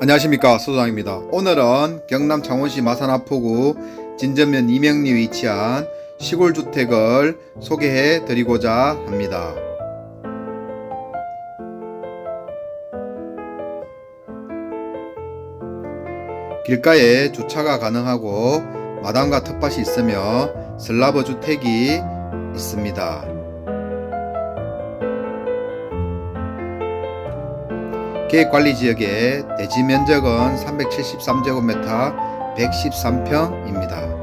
안녕하십니까 소장입니다. 오늘은 경남 창원시 마산하포구 진전면 이명리에 위치한 시골 주택을 소개해 드리고자 합니다. 길가에 주차가 가능하고 마당과 텃밭이 있으며 슬라브 주택이 있습니다. 계획관리지역의 대지 면적은 373제곱미터 113평입니다.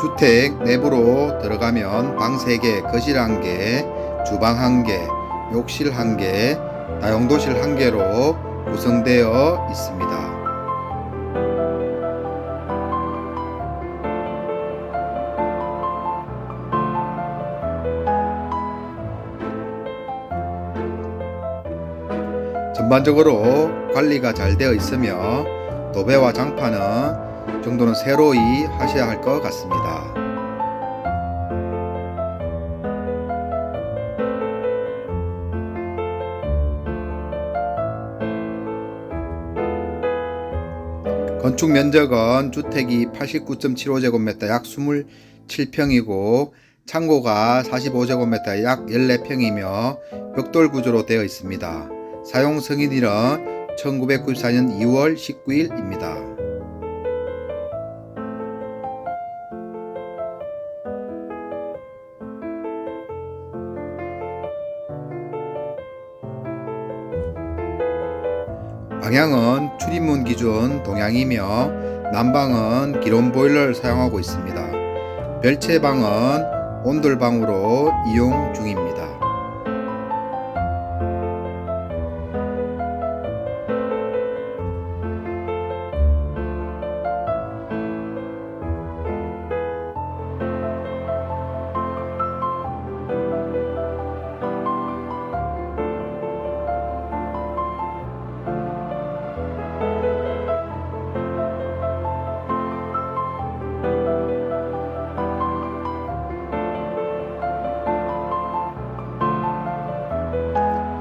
주택 내부로 들어가면 방 3개, 거실 1개, 주방 1개, 욕실 1개, 다용도실 1개로 구성되어 있습니다. 전반적으로 관리가 잘 되어 있으며 도배와 장판은 정도는 새로이 하셔야 할 것 같습니다. 건축 면적은 주택이 89.75제곱미터 약 27평이고 창고가 45제곱미터 약 14평이며 벽돌 구조로 되어 있습니다. 사용 승인일은 1994년 2월 19일입니다. 방향은 출입문 기준 동향이며 난방은 기론 보일러를 사용하고 있습니다. 별채방은 온돌방으로 이용 중입니다.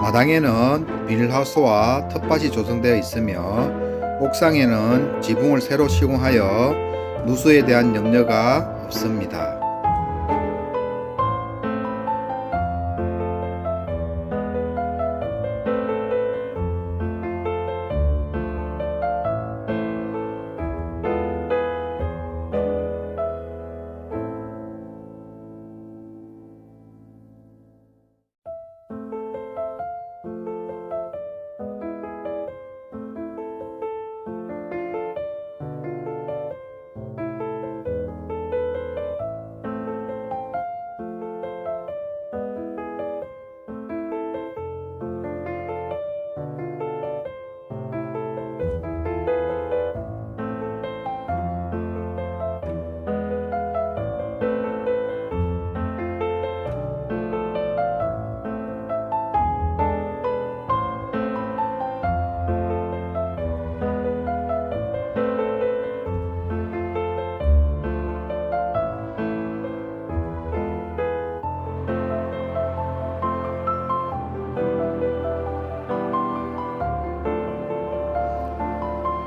마당에는 비닐하우스와 텃밭이 조성되어 있으며 옥상에는 지붕을 새로 시공하여 누수에 대한 염려가 없습니다.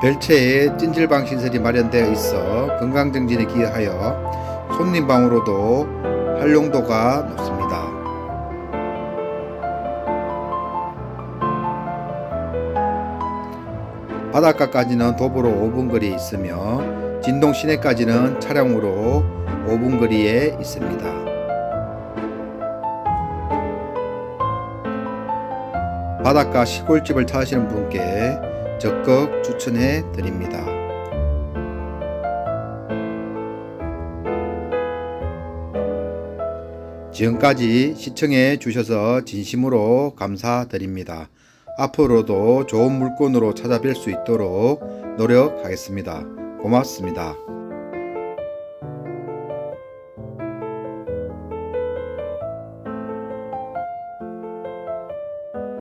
별채에 찜질방 시설이 마련되어 있어 건강 증진에 기여하여 손님 방으로도 활용도가 높습니다. 바닷가까지는 도보로 5분 거리에 있으며 진동 시내까지는 차량으로 5분 거리에 있습니다. 바닷가 시골집을 찾으시는 분께 적극 추천해 드립니다. 지금까지 시청해 주셔서 진심으로 감사드립니다. 앞으로도 좋은 물건으로 찾아뵐 수 있도록 노력하겠습니다. 고맙습니다.